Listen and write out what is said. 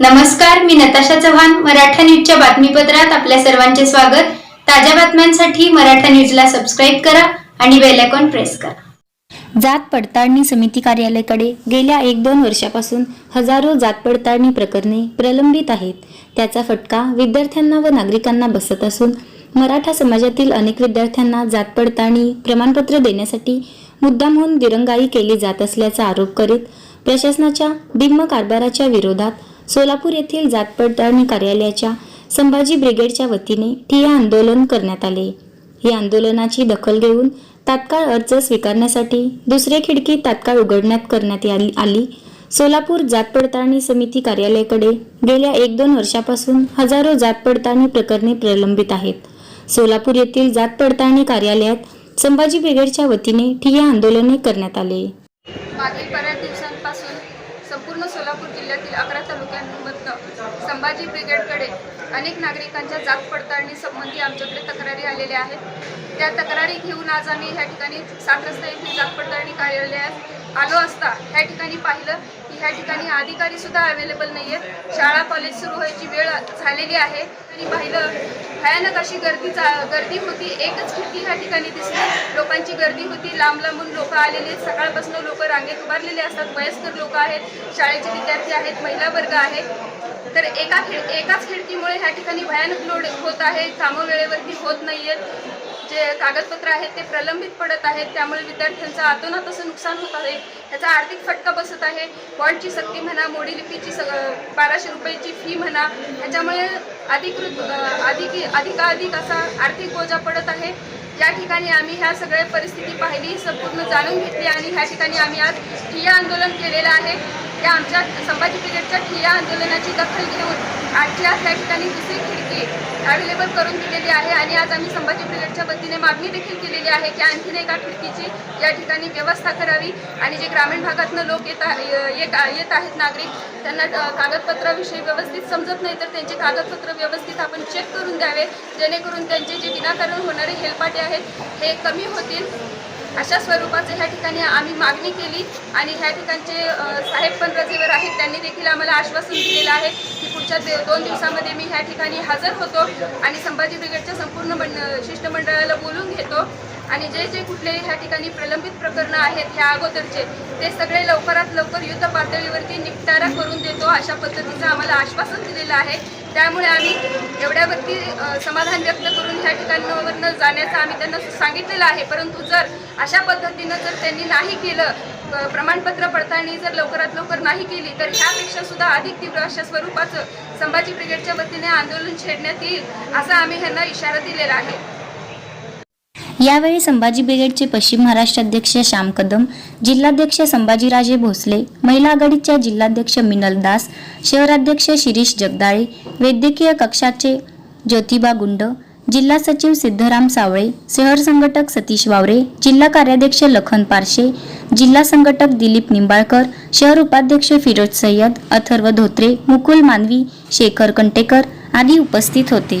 नमस्कार मी नताशा चव्हाण मराठा न्यूजच्या बातमीपत्रात आपल्या सर्वांचे स्वागत. ताज्या बातम्यांसाठी मराठा न्यूजला सबस्क्राईब करा आणि बेल आयकॉन प्रेस करा. जात पडताळणी समिती कार्यालयाकडे गेल्या एक दोन वर्षापासून हजारो जात पडताळणी प्रकरणे प्रलंबित आहेत. त्याचा फटका विद्यार्थ्यांना व नागरिकांना बसत असून मराठा समाजातील अनेक विद्यार्थ्यांना जात पडताळणी प्रमाणपत्र देण्यासाठी मुद्दामहून दिरंगाई केली जात असल्याचा आरोप करीत प्रशासनाच्या भिम्म कारभाराच्या विरोधात सोलापूर येथील जात पडताळणी कार्यालयाच्या संभाजी ब्रिगेडच्या वतीने ठिया आंदोलन करण्यात आले. या आंदोलनाची दखल घेऊन तात्काळ अर्ज स्वीकारण्यासाठी दुसरी खिडकी तात्काळ उघडण्यात करण्यात आली आली. सोलापूर जात पडताळणी समिती कार्यालयाकडे गेल्या एक दोन वर्षापासून हजारो जात पडताळणी प्रकरणे प्रलंबित आहेत. सोलापूर येथील जात पडताळणी कार्यालयात संभाजी ब्रिगेडच्या वतीने ठिय्या आंदोलने करण्यात आले. अकरा तालुक्यांमधनं संभाजी ब्रिगेडकडे अनेक नागरिकांच्या जात पडताळणीसंबंधी आमच्याकडे तक्रारी आलेल्या आहेत. त्या तक्रारी घेऊन आज आम्ही ह्या ठिकाणी सात रस्ता येथील जात पडताळणी कार्यालयात आलो असता ह्या ठिकाणी पाहिलं की ह्या ठिकाणी अधिकारी सुद्धा अवेलेबल नाही आहेत शाळा कॉलेज सुरू व्हायची वेळ झालेली आहे. आणि पाहिलं भयानक अशी गर्दी गर्दी होती. एकच खिडकी ह्या ठिकाणी दिसली. लोकांची गर्दी होती. लांब लांबून लोक आलेले आहेत. सकाळपासून लोक रांगेत उभारलेले असतात. वयस्कर लोक आहेत. शाळेचे विद्यार्थी आहेत. महिला वर्ग आहे. तर एका खिड एकाच खिडकीमुळे ह्या ठिकाणी भयानक लोड होत आहे. कामं वेळेवरती होत नाही आहेत जे कागदपत्र आहेत ते प्रलंबित पडत आहेत. त्यामुळे विद्यार्थ्यांचं आतोनात असं नुकसान होत आहे. त्याचा आर्थिक फटका बसत आहे. बॉन्डची सक्ती म्हणा मोडी लिपीची स बाराशे रुपयाची फी म्हणा ह्याच्यामुळे अधिकृत अधिक अधिकाधिक असा आर्थिक बोजा पडत आहे. या ठिकाणी आम्ही ह्या सगळ्या परिस्थिती पाहिली संपूर्ण जाणून घेतली आणि ह्या ठिकाणी आम्ही आज ठिय्या आंदोलन केलेलं आहे. या आमच्या संभाजी ब्रिगेडच्या ठिया आंदोलनाची दखल घेऊन आजची आज या ठिकाणी दुसरी खिडकी अवेलेबल करून दिलेली आहे आणि आज आम्ही संभाजी ब्रिगेडच्या वतीने मागणी देखील केलेली आहे की आणखीन एका खिडकीची या ठिकाणी व्यवस्था करावी आणि जे ग्रामीण भागातनं लोक येत येत येत आहेत नागरिक त्यांना कागदपत्राविषयी व्यवस्थित समजत नाही तर त्यांचे कागदपत्र व्यवस्थित आपण चेक करून द्यावे जेणेकरून त्यांचे जे विनाकारण होणारे हेलपाटे आहेत हे कमी होतील. अशा स्वरूपाचं ह्या ठिकाणी आम्ही मागणी केली आणि ह्या ठिकाणचे साहेब पण रजेवर आहेत. त्यांनी देखील आम्हाला आश्वासन दिलेलं आहे की पुढच्या दे- दोन दिवसामध्ये मी ह्या ठिकाणी हजर होतो आणि संभाजी ब्रिगेडच्या संपूर्ण मंड शिष्टमंडळाला बोलून घेतो. आणि जे जे कुठले ह्या ठिकाणी प्रलंबित प्रकरणं आहेत ह्या अगोदरचे ते सगळे लवकरात लवकर युद्ध पातळीवरती निपटारा करून देतो अशा पद्धतीचं आम्हाला आश्वासन दिलेलं आहे. त्यामुळे आम्ही एवढ्यावरती समाधान व्यक्त करून ह्या ठिकाणावरनं जाण्याचं आम्ही त्यांना सांगितलेलं आहे. परंतु जर अशा पद्धतीनं जर त्यांनी नाही केलं प्रमाणपत्र पडताळणी जर लवकरात लवकर नाही केली तर ह्यापेक्षा सुद्धा अधिक तीव्र अशा स्वरूपाचं संभाजी ब्रिगेडच्या वतीने आंदोलन छेडण्यात येईल असा आम्ही ह्यांना इशारा दिलेला आहे. यावेळी संभाजी ब्रिगेडचे पश्चिम महाराष्ट्र अध्यक्ष श्याम कदम जिल्हाध्यक्ष संभाजीराजे भोसले महिला आघाडीच्या जिल्हाध्यक्ष मिनल दास शहराध्यक्ष शिरीष जगदाळे वैद्यकीय कक्षाचे ज्योतिबा गुंड जिल्हा सचिव सिद्धराम सावळे शहर संघटक सतीश वावरे जिल्हा कार्याध्यक्ष लखन पारशे जिल्हा संघटक दिलीप निंबाळकर शहर उपाध्यक्ष फिरोज सय्यद अथर्व धोत्रे मुकुल मानवी शेखर कंटेकर आदी उपस्थित होते.